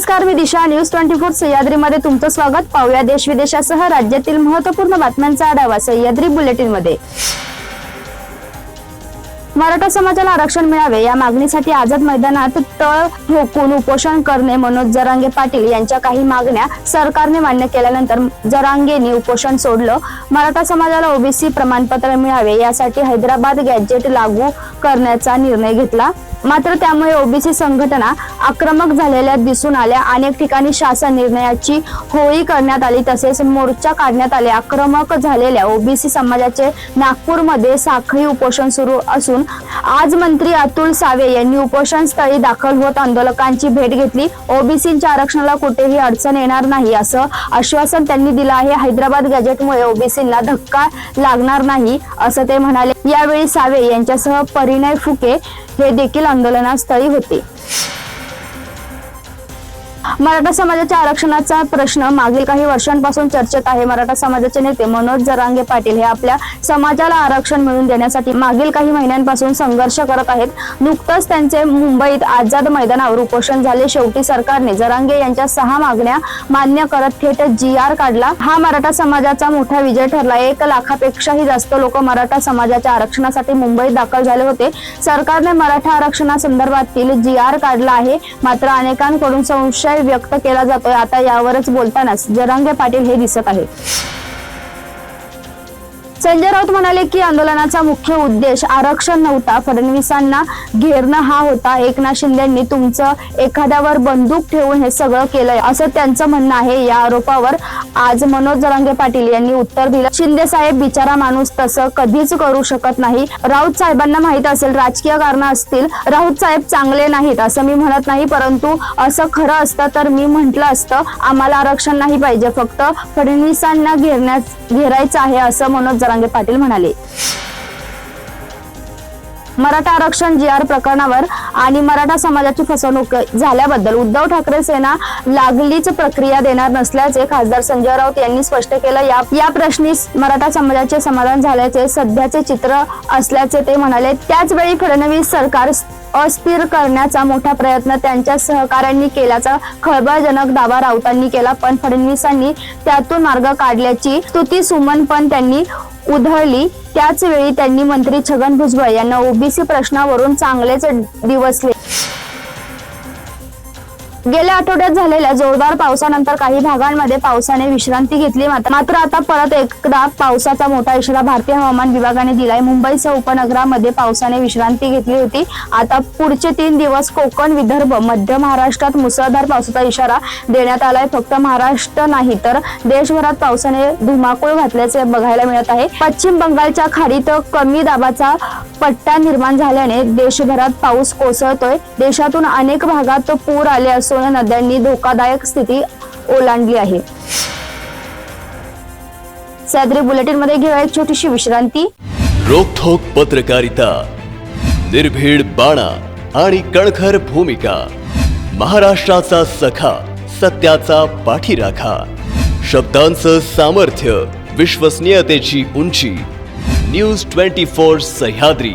नमस्कार मी Disha. News twenty four सह्याद्रीमध्ये तुमचं स्वागत. पाहूया देश विदेशासह राज्यातील महत्त्वपूर्ण बातम्यांचा आढावा सह्याद्री बुलेटिनमध्ये मराठा समाजाला आरक्षण मिळावे या मागणीसाठी आझाद मैदानात तळ ठोकून उपोषण करणे मनोज जरांगे पाटील यांच्या काही मागण्या सरकारने मान्य केल्यानंतर जरांगेंनी उपोषण सोडलं. मराठा समाजाला ओबीसी प्रमाणपत्र मिळावे यासाठी हैदराबाद गॅजेट लागू करण्याचा निर्णय घेतला. मात्र त्यामुळे ओबीसी संघटना आक्रमक झालेल्या दिसून आल्या. अनेक ठिकाणी शासन निर्णयाची होळी करण्यात आली. तसेच मोर्चा काढण्यात आले. आक्रमक झालेल्या ओबीसी समाजाचे नागपूरमध्ये साखळी उपोषण सुरू असून आज मंत्री अतुल सावे यांनी उपोषण स्थळी दाखल होत आंदोलकांची भेट घेतली. ओबीसीच्या आरक्षणाला कुठेही अडचण येणार नाही असं आश्वासन त्यांनी दिलं आहे. हैदराबाद गॅजेटमुळे ओबीसींना धक्का लागणार नाही असं ते म्हणाले. यावेळी सावे यांच्यासह परिणय फुके हे देखील आंदोलनास्थळी होते. मराठा समाजाच्या आरक्षणाचा प्रश्न मागील काही वर्षांपासून चर्चेत आहे. मराठा समाजाचे नेते मनोज जरांगे पाटील हे आपल्या समाजाला आरक्षण मिळवून देण्यासाठी मागील काही महिन्यांपासून संघर्ष करत आहेत. नुकतंच त्यांचे मुंबईत आझाद मैदानावर उपोषण झाले. शेवटी सरकारने जरांगे यांच्या सहा मागण्या मान्य करत थेट जी आर काढला. हा मराठा समाजाचा मोठा विजय ठरला. एक लाखापेक्षाही जास्त लोक मराठा समाजाच्या आरक्षणासाठी मुंबईत दाखल झाले होते. सरकारने मराठा आरक्षणासंदर्भातील जी आर काढला आहे. मात्र अनेकांकडून संशय व्यक्त केला जातोय. आता यावरच बोलतानाच जरांगे पाटील हे दिसत आहे संजय राऊत म्हणाले की आंदोलनाचा मुख्य उद्देश आरक्षण नव्हता. फडणवीसांना घेरणं हा होता. एकनाथ शिंदेंनी तुमचं एखाद्यावर बंदूक ठेवून हे सगळं केलंय असं त्यांचं म्हणणं आहे. या आरोपावर आज मनोज जरांगे पाटील यांनी उत्तर दिलं. शिंदे साहेब बिचारा माणूस तसं कधीच करू शकत नाही. राऊत साहेबांना माहीत असेल राजकीय कारण असतील. राऊत साहेब चांगले नाहीत असं मी म्हणत नाही. परंतु असं खरं असतं तर मी म्हटलं असतं आम्हाला आरक्षण नाही पाहिजे. फक्त फडणवीसांना घेरण्यास घेरायचं आहे असं मनोज जरांगे पाटील म्हणाले. मराठा आरक्षण जी आर प्रकरणावर आणि मराठा समाजाची फसवणूक झाल्याबद्दल उद्धव ठाकरे सेना लागलीच प्रक्रिया देणार नसल्याचे खासदार संजय राऊत यांनी स्पष्ट केलं. या या प्रश्नी मराठा समाजाचे समाधान झाल्याचे सध्याचे चित्र असल्याचे ते म्हणाले. त्याच वेळी फडणवीस सरकार अस्थिर करण्याचा मोठा प्रयत्न त्यांच्या सहकाऱ्यांनी केल्याचा खळबळजनक दावा राऊतांनी केला. पण फडणवीसांनी त्यातून मार्ग काढल्याची स्तुती सुमन पण त्यांनी उधळली. त्याच वेळी त्यांनी मंत्री छगन भुजबळ यांना ओबीसी प्रश्नावरून चांगलेच दिवसले. गेल्या आठवड्यात झालेल्या जोरदार पावसानंतर काही भागांमध्ये पावसाने विश्रांती घेतली मात्र आता परत एकदा पावसाचा मोठा इशारा भारतीय हवामान विभागाने दिलाय. मुंबईसह उपनगरामध्ये पावसाने विश्रांती घेतली होती. आता पुढचे तीन दिवस कोकण विदर्भ मध्य महाराष्ट्रात मुसळधार पावसाचा इशारा देण्यात आलाय. फक्त महाराष्ट्र नाही तर देशभरात पावसाने धुमाकूळ घातल्याचे बघायला मिळत आहे. पश्चिम बंगालच्या खाडीत कमी दाबाचा पट्टा निर्माण झाल्याने देशभरात पाऊस कोसळतोय. देशातून अनेक भागात पूर आले असून नद्यांनी धोकादायक स्थिती ओलांडली आहे. सॅद्री बुलेटिनमध्ये घेऊया एक छोटीशी विश्रांती. रोखोक पत्रकारिता निर्भीड बाणा आणि कणखर भूमिका महाराष्ट्राचा सखा सत्याचा पाठीराखा शब्दांचं सामर्थ्य विश्वसनीयतेची उंची न्यूज ट्वेंटी फोर सह्याद्री.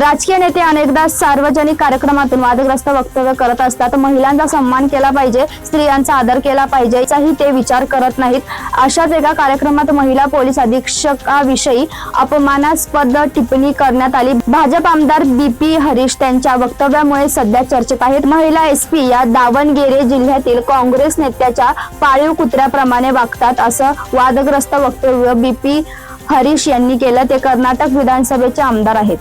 राजकीय नेते अनेकदा सार्वजनिक कार्यक्रमातून वादग्रस्त वक्तव्य करत असतात. महिलांचा सन्मान केला पाहिजे स्त्रियांचा आदर केला पाहिजे याचाही ते विचार करत नाहीत. अशाच एका कार्यक्रमात महिला पोलीस अधीक्षकाविषयी अपमानास्पद टिप्पणी करण्यात आली. भाजप आमदार बीपी हरीश त्यांच्या वक्तव्यामुळे सध्या चर्चेत आहेत. महिला एस पी या दावणगेरे जिल्ह्यातील काँग्रेस नेत्याच्या पाळीव कुत्र्याप्रमाणे वागतात असं वादग्रस्त वक्तव्य बीपी हरीश यांनी केलं. ते कर्नाटक विधानसभेचे आमदार आहेत.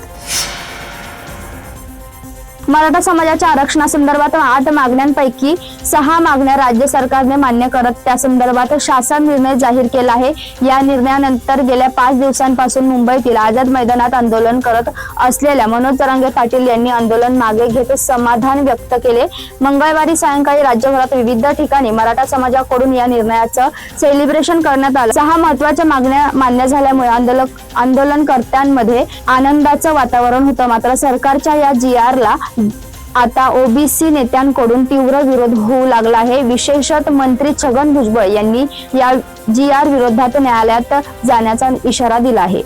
मराठा समाजाच्या आरक्षणासंदर्भात आठ मागण्यांपैकी सहा मागण्या राज्य सरकारने मान्य करत त्या संदर्भात शासन निर्णय जाहीर केला आहे. या निर्णयानंतर गेल्या पाच दिवसांपासून मुंबईतील आझाद मैदानात आंदोलन करत असलेल्या मनोज तरंगे पाटील यांनी आंदोलन मागे घेत समाधान व्यक्त केले. मंगळवारी सायंकाळी राज्यभरात विविध ठिकाणी मराठा समाजाकडून या निर्णयाचं सेलिब्रेशन करण्यात आलं. सहा महत्त्वाच्या मागण्या मान्य झाल्यामुळे आंदोलक आंदोलनकर्त्यांमध्ये आनंदाचं वातावरण होतं. मात्र सरकारच्या या जी ला आता ओबीसी नेत्यांकडून तीव्र विरोध होऊ लागला आहे. विशेषत मंत्री छगन भुजबळ यांनी या जी आर विरोधात न्यायालयात जाण्याचा इशारा दिला आहे.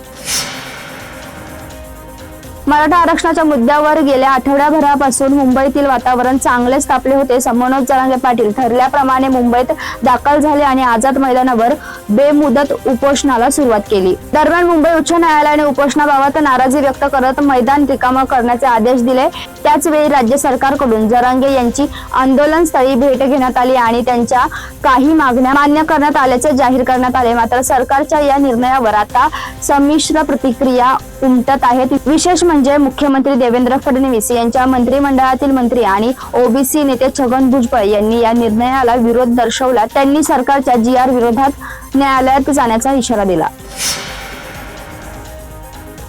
मराठा आरक्षणाच्या मुद्द्यावर गेल्या आठवड्याभरापासून मुंबईतील वातावरण चांगलेच तापले होते. मनोज जरांगे पाटील ठरल्याप्रमाणे मुंबईत दाखल झाले आणि आझाद मैदानावर बेमुदत उपोषणाला सुरुवात केली. दरम्यान मुंबई उच्च न्यायालयाने उपोषणाबाबत नाराजी व्यक्त करत मैदान रिकामा करण्याचे आदेश दिले. त्याचवेळी राज्य सरकारकडून जरांगे यांची आंदोलनस्थळी भेट घेण्यात आली आणि त्यांच्या काही मागण्या मान्य करण्यात आल्याचे जाहीर करण्यात आले. मात्र सरकारच्या या निर्णयावर आता संमिश्र प्रतिक्रिया उमटत आहेत. विशेष म्हणजे मुख्यमंत्री देवेंद्र फडणवीस यांच्या मंत्रिमंडळातील मंत्री आणि ओबीसी नेते छगन भुजबळ यांनी या निर्णयाला विरोध दर्शवला. त्यांनी सरकारच्या जी आर विरोधात न्यायालयात जाण्याचा इशारा दिला.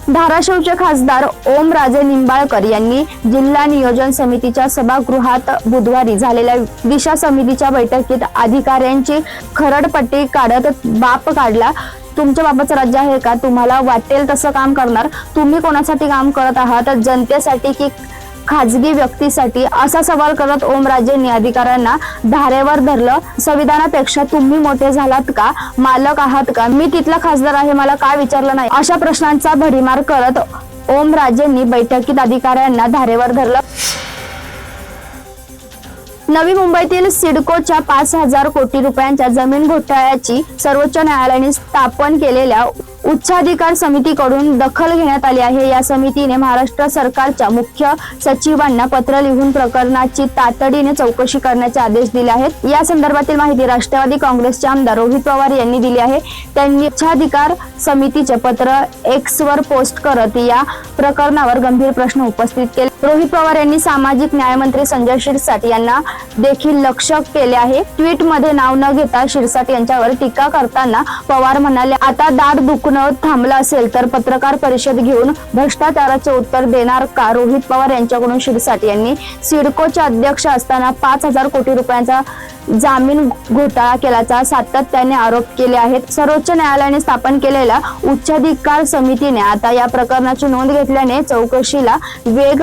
धाराशिवचे खासदार ओमराजे निंबाळकर यांनी जिल्हा नियोजन समितीच्या सभागृहात बुधवारी झालेल्या दिशा समितीच्या बैठकीत अधिकाऱ्यांची खरडपट्टी काढत बाप काढला. तुमच्या बाबाचं राज्य आहे का? तुम्हाला वाटेल तसं काम करणार. तुम्ही कोणासाठी काम करत आहात? जनतेसाठी की खाजगी व्यक्तीसाठी? असा सवाल करत ओमराजेंनी अधिकाऱ्यांना धारेवर धरलं. संविधानापेक्षा तुम्ही मोठे झालात का? मालक आहात का? मी तिथला खासदार आहे मला काय विचारलं नाही? अशा प्रश्नांचा भडीमार करत ओम राजेंनी बैठकीत अधिकाऱ्यांना धारेवर धरलं. नवी मुंबईतील सिडकोच्या पाच हजार कोटी रुपयांच्या जमीन घोटाळ्याची सर्वोच्च न्यायालयाने स्थापन केलेल्या उच्चाधिकार समितीकडून दखल घेण्यात आली आहे. या समितीने महाराष्ट्र सरकारच्या मुख्य सचिवांना पत्र लिहून प्रकरणाची तातडीने चौकशी करण्याचे आदेश दिले आहेत. या संदर्भातील माहिती राष्ट्रवादी काँग्रेसचे आमदार रोहित पवार यांनी दिली आहे. त्यांनी उच्चाधिकार समितीचे पत्र एक्स वर पोस्ट करत या प्रकरणावर गंभीर प्रश्न उपस्थित केले. रोहित पवार यांनी सामाजिक न्यायमंत्री संजय शिरसाट यांना देखील लक्ष केले आहे. ट्विटमध्ये नाव न घेता शिरसाट यांच्यावर टीका करताना पवार म्हणाले आता दाट दुखणं थांबलं असेल तर पत्रकार परिषद घेऊन भ्रष्टाचाराचे उत्तर देणार का? रोहित पवार यांच्याकडून शिरसाट यांनी सिडकोचे अध्यक्ष असताना पाच हजार कोटी रुपयांचा जामीन घोटाळा केल्याचा सातत्याने आरोप केले आहेत. सर्वोच्च न्यायालयाने स्थापन केलेल्या उच्चाधिकार समितीने आता या प्रकरणाची नोंद घेतल्याने चौकशीला वेग